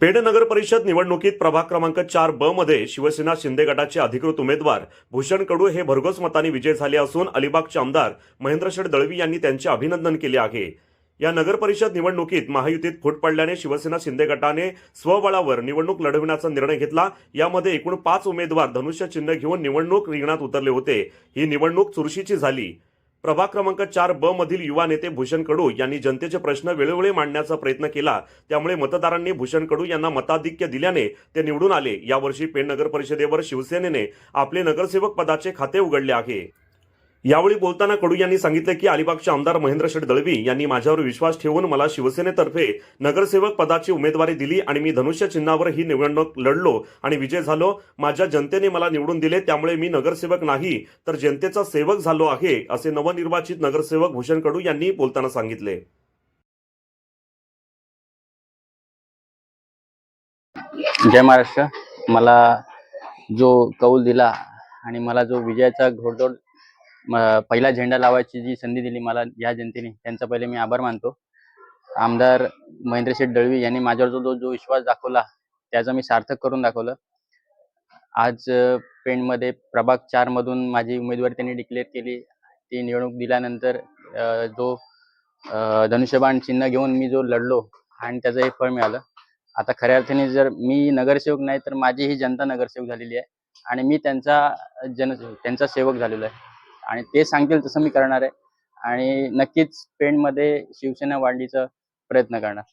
Paid नगर परिषद निवडणुकीत प्रभाग क्रमांक चार ब मध्ये शिवसेना शिंदे गटाचे अधिकृत उमेदवार भूषण कडू हे भरघोस मताने विजय झाले असून अलिबागचे आमदार महेंद्रशेठ दळवी यांनी त्यांचे अभिनंदन केले आहे. या नगर परिषद निवडणुकीत महायुतीत फूट पडल्याने शिवसेना शिंदे गटाने स्वबळावर निवडणूक लढविण्याचा निर्णय घेतला. यामध्ये एकूण पाच उमेदवार धनुष्य चिन्ह घेऊन निवडणूक रिंगणात उतरले होते. ही निवडणूक चुरशीची झाली. प्रभाग क्रमांक चार ब मधील युवा नेते भूषण कडू यांनी जनतेचे प्रश्न वेळोवेळी मांडण्याचा प्रयत्न केला. त्यामुळे मतदारांनी भूषण कडू यांना मताधिक्य दिल्याने ते निवडून आले. यावर्षी पेण नगर परिषदेवर शिवसेनेने आपले नगरसेवक पदाचे खाते उघडले आहे. यावेळी बोलताना कडू यांनी सांगितले की अलिबागचे आमदार महेंद्र शेठ दळवी यांनी माझ्यावर विश्वास ठेवून मला शिवसेनेतर्फे नगरसेवक पदाची उमेदवारी दिली आणि मी धनुष्य चिन्हावर ही निवडणूक लढलो आणि विजय झालो. माझ्या जनतेने मला निवडून दिले त्यामुळे मी नगरसेवक नाही तर जनतेचा सेवक झालो आहे असे नवनिर्वाचित नगरसेवक भूषण कडू यांनी बोलताना सांगितले. जय महाराष्ट्र. मला जो कौल दिला आणि मला जो विजयाचा घोडदोड पहिला झेंडा लावायची जी संधी दिली मला या जनतेने त्यांचा पहिले मी आभार मानतो. आमदार महेंद्रशेठ दळवी यांनी माझ्यावर जो जो विश्वास दाखवला त्याचा मी सार्थक करून दाखवलं. आज पेंडमध्ये पेणमध्ये प्रभाग चार मधून माझी उमेदवारी त्यांनी डिक्लेअर केली. ती निवडणूक दिल्यानंतर जो धनुष्यबाण चिन्ह घेऊन मी जो लढलो आणि त्याचं हे फळ मिळालं. आता खऱ्या अर्थाने जर मी नगरसेवक नाही तर माझी ही जनता नगरसेवक झालेली आहे आणि मी त्यांचा जन त्यांचा सेवक झालेलो आहे. आणि ते सांगतील तसं मी करणार आहे. आणि नक्कीच पेणमध्ये शिवसेना वाढीचा प्रयत्न करणार.